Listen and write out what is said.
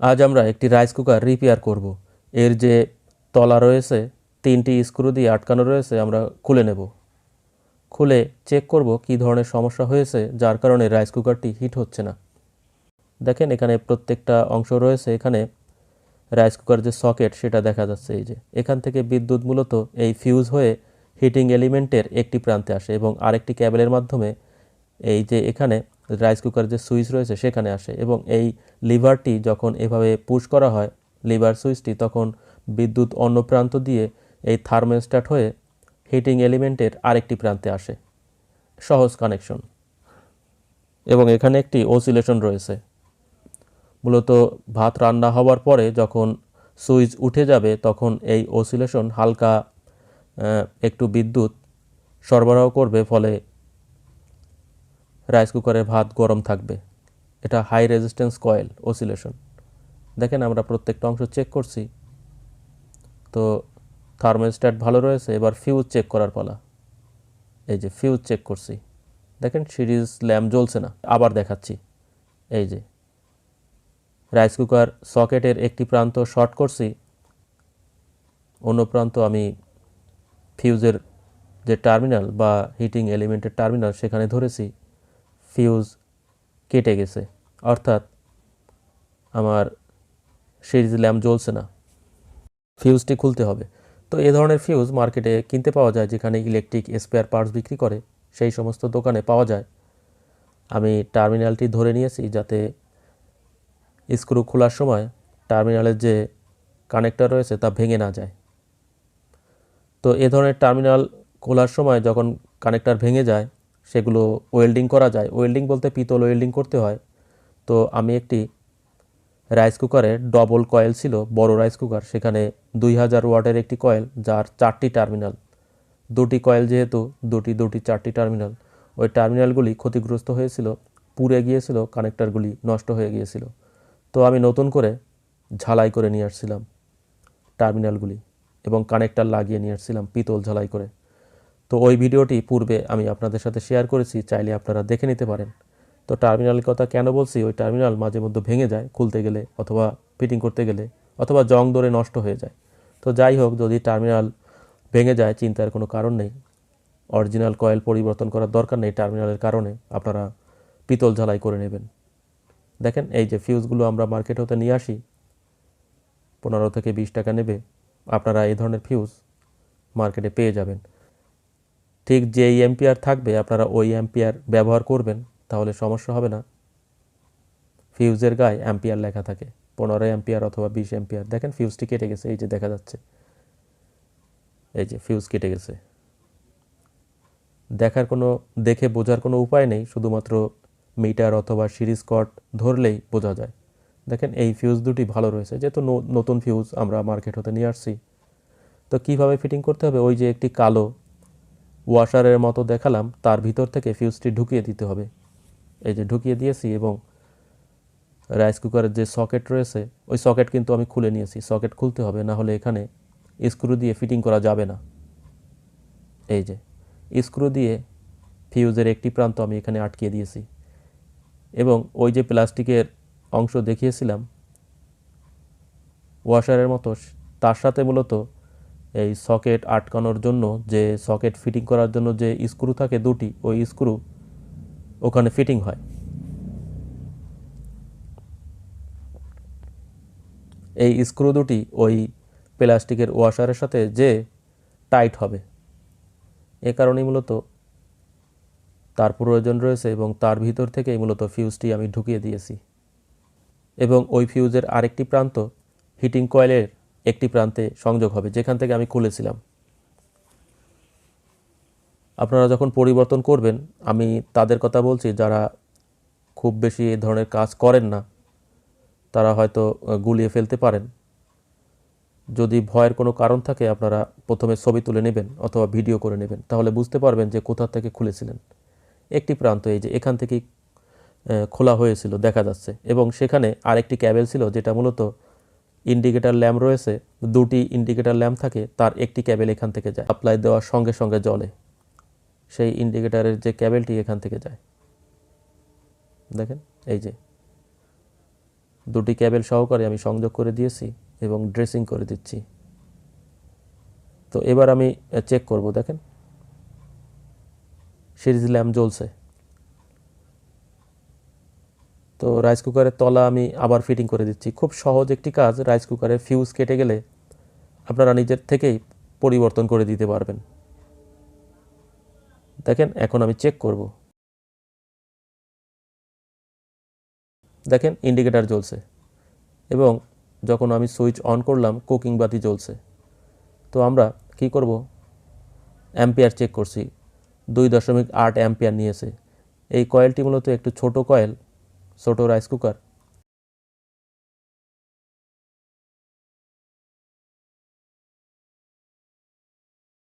আজ আমরা একটি রাইস কুকার রিপেয়ার করব। এর যে তলা রয়েছে, তিনটি স্ক্রু দিয়ে আটকানো রয়েছে, আমরা খুলে নেব। খুলে চেক করব কি ধরনের সমস্যা হয়েছে, যার কারণে রাইস কুকারটি হিট হচ্ছে না। দেখেন, এখানে প্রত্যেকটা অংশ রয়েছে। এখানে রাইস কুকার যে সকেট, সেটা দেখা যাচ্ছে। এই যে, এখান থেকে বিদ্যুৎ মূলত এই ফিউজ হয়ে হিটিং এলিমেন্টের একটি প্রান্তে আসে এবং আরেকটি ক্যাবেলের মাধ্যমে এই যে এখানে রাইস কুকার যে সুইচ রয়েছে সেখানে আসে এবং এই লিভারটি যখন এভাবে পুশ করা হয় লিভার সুইচটি তখন বিদ্যুৎ অন্য প্রান্ত দিয়ে এই থার্মোস্ট্যাট হয়ে হিটিং এলিমেন্টের আরেকটি প্রান্তে আসে। সহজ কানেকশন এবং এখানে একটি ওসিলেশন রয়েছে। মূলত ভাত রান্না হওয়ার পরে যখন সুইচ উঠে যাবে তখন এই ওসিলেশন হালকা একটু বিদ্যুৎ সরবরাহ করবে, ফলে রাইস কুকারে ভাত গরম থাকবে। এটা হাই রেজিস্ট্যান্স কয়েল ওসিলেশন দেখেন আমরা প্রত্যেকটা অংশ চেক করছি। তো থার্মোস্ট্যাট ভালো রয়েছে, এবার ফিউজ চেক করার পালা। এই যে ফিউজ চেক করছি। দেখেন সিরিজ ল্যাম্প জ্বলছে না। আবার দেখাচ্ছি। এই যে রাইস কুকার সকেটের একটি প্রান্ত শর্ট করছি। অন্য প্রান্ত আমি ফিউজের যে টার্মিনাল বা হিটিং এলিমেন্টের টার্মিনাল সেখানে ধরেছি। ফিউজ কেটে গেছে। অর্থাৎ আমার সিরিজ ল্যাম্প জ্বলছে না। ফিউজটি খুলতে হবে। তো এ ধরনের ফিউজ মার্কেটে কিনতে পাওয়া যায়, যেখানে ইলেকট্রিক স্পেয়ার পার্টস বিক্রি করে, সেই সমস্ত দোকানে পাওয়া যায়। আমি টার্মিনালটি ধরে নিয়েছি যাতে স্ক্রু খোলার সময় টার্মিনালের যে কানেক্টর রয়েছে তা ভেঙে না যায়। তো এ ধরনের টার্মিনাল খোলার সময় যখন কানেক্টর ভেঙে যায় সেগুলো ওয়েল্ডিং করা যায়। ওয়েল্ডিং বলতে পিতল ওয়েল্ডিং করতে হয়। তো আমি একটি রাইস কুকারের ডবল কয়েল ছিল, বড় রাইস কুকার সেখানে দুই হাজার ওয়াটের একটি কয়েল যার চারটি টার্মিনাল দুটি কয়েল যেহেতু, দুটি দুটি, চারটি টার্মিনাল ওই টার্মিনালগুলি ক্ষতিগ্রস্ত হয়েছিল, পুড়ে গিয়েছিল কানেক্টারগুলি নষ্ট হয়ে গিয়েছিল। তো আমি নতুন করে ঝালাই করে নিয়ে আসছিলাম টার্মিনালগুলি এবং কানেক্টার লাগিয়ে নিয়ে আসছিলাম, পিতল ঝালাই করে। তো ওই ভিডিওটি পূর্বে আমি আপনাদের সাথে শেয়ার করেছি, চাইলে আপনারা দেখে নিতে পারেন। তো টার্মিনালের কথা কেন বলছি? ওই টার্মিনাল মাঝে মধ্যে ভেঙে যায়, খুলতে গেলে অথবা ফিটিং করতে গেলে, অথবা জং ধরে নষ্ট হয়ে যায়। তো যাই হোক, যদি টার্মিনাল ভেঙে যায়, চিন্তার কোনো কারণ নেই। অরিজিনাল কয়েল পরিবর্তন করার দরকার নেই টার্মিনালের কারণে, আপনারা পিতল ঝালাই করে নেবেন। দেখেন, এই যে ফিউজগুলো আমরা মার্কেট হতে নিয়ে আসি, পনেরো থেকে বিশ টাকা নেবে, আপনারা এই ধরনের ফিউজ মার্কেটে পেয়ে যাবেন। ঠিক যেই এম্পিয়ার থাকবে, আপনারা ওই অ্যাম্পিয়ার ব্যবহার করবেন, তাহলে সমস্যা হবে না। ফিউজের গায়ে অ্যাম্পিয়ার লেখা থাকে, পনেরো অ্যাম্পিয়ার অথবা বিশ অ্যাম্পিয়ার দেখেন ফিউজটি কেটে গেছে, এই যে দেখা যাচ্ছে। এই যে ফিউজ কেটে গেছে। দেখার কোনো, দেখে বোঝার কোনো উপায় নেই, শুধুমাত্র মিটার অথবা সিরিজ কট ধরলেই বোঝা যায়। দেখেন এই ফিউজ দুটি ভালো রয়েছে, যেহেতু নতুন ফিউজ আমরা মার্কেট হতে নিয়ে আসছি। তো কীভাবে ফিটিং করতে হবে? ওই যে একটি কালো ওয়াশারের মতো দেখালাম, তার ভিতর থেকে ফিউজটি ঢুকিয়ে দিতে হবে। এই যে ঢুকিয়ে দিয়েছি এবং রাইস কুকারের যে সকেট রয়েছে, ওই সকেট কিন্তু আমি খুলে নিয়েছি। সকেট খুলতে হবে, না হলে এখানে স্ক্রু দিয়ে ফিটিং করা যাবে না। এই যে স্ক্রু দিয়ে ফিউজের একটি প্রান্ত আমি এখানে আটকিয়ে দিয়েছি। এবং ওই যে প্লাস্টিকের অংশ দেখিয়েছিলাম, ওয়াশারের মতো, তার সাথে মূলত এই সকেট আটকানোর জন্য যে সকেট ফিটিং করার জন্য যে স্ক্রু থাকে দুটি, ওই স্ক্রু ওখানে ফিটিং হয়। এই স্ক্রু দুটি ওই প্লাস্টিকের ওয়াশারের সাথে যে টাইট হবে। এ কারণেই মূলত তার প্রয়োজন রয়েছে এবং তার ভিতর থেকেই মূলত ফিউজটি আমি ঢুকিয়ে দিয়েছি। এবং ওই ফিউজের আরেকটি প্রান্ত হিটিং কয়েলের একটি প্রান্তে সংযোগ হবে, যেখান থেকে আমি খুলেছিলাম। আপনারা যখন পরিবর্তন করবেন, আমি তাদের কথা বলছি, যারা খুব বেশি এ ধরনের কাজ করেন না, তারা হয়তো গুলিয়ে ফেলতে পারেন। যদি ভয়ের কোনো কারণ থাকে, আপনারা প্রথমে ছবি তুলে নেবেন অথবা ভিডিও করে নেবেন, তাহলে বুঝতে পারবেন যে কোথা থেকে খুলেছিলেন। একটি প্রান্ত, এই যে এখান থেকেই খোলা হয়েছিল, দেখা যাচ্ছে। এবং সেখানে আরেকটি ক্যাবেল ছিল, যেটা মূলত ইন্ডিকেটার ল্যাম্প রয়েছে, দুটি ইন্ডিকেটার ল্যাম্প থাকে, তার একটি ক্যাবেল এখান থেকে যায় সাপ্লাই দেওয়ার সঙ্গে সঙ্গে জ্বলে। সেই ইন্ডিকেটারের যে ক্যাবেলটি এখান থেকে যায়। দেখেন, এই যে। দুটি ক্যাবেল সহকারে আমি সংযোগ করে দিয়েছি এবং ড্রেসিং করে দিচ্ছি। তো এবার আমি চেক করব, দেখেন। সিরিজ ল্যাম্প জ্বলছে। তো রাইস কুকারের তলা আমি আবার ফিটিং করে দিচ্ছি। খুব সহজ একটি কাজ রাইস কুকারের ফিউজ কেটে গেলে আপনারা নিজের থেকেই পরিবর্তন করে দিতে পারবেন। দেখেন, এখন আমি চেক করব। দেখেন ইন্ডিকেটার জ্বলছে এবং যখন আমি সুইচ অন করলাম কুকিং বাতি জ্বলছে। তো আমরা কি করব? অ্যাম্পিয়ার চেক করছি। দুই দশমিক আট অ্যাম্পিয়ার নিয়েছে। এই কয়েলটি মূলত একটু ছোট কয়েল ছোট রাইস কুকার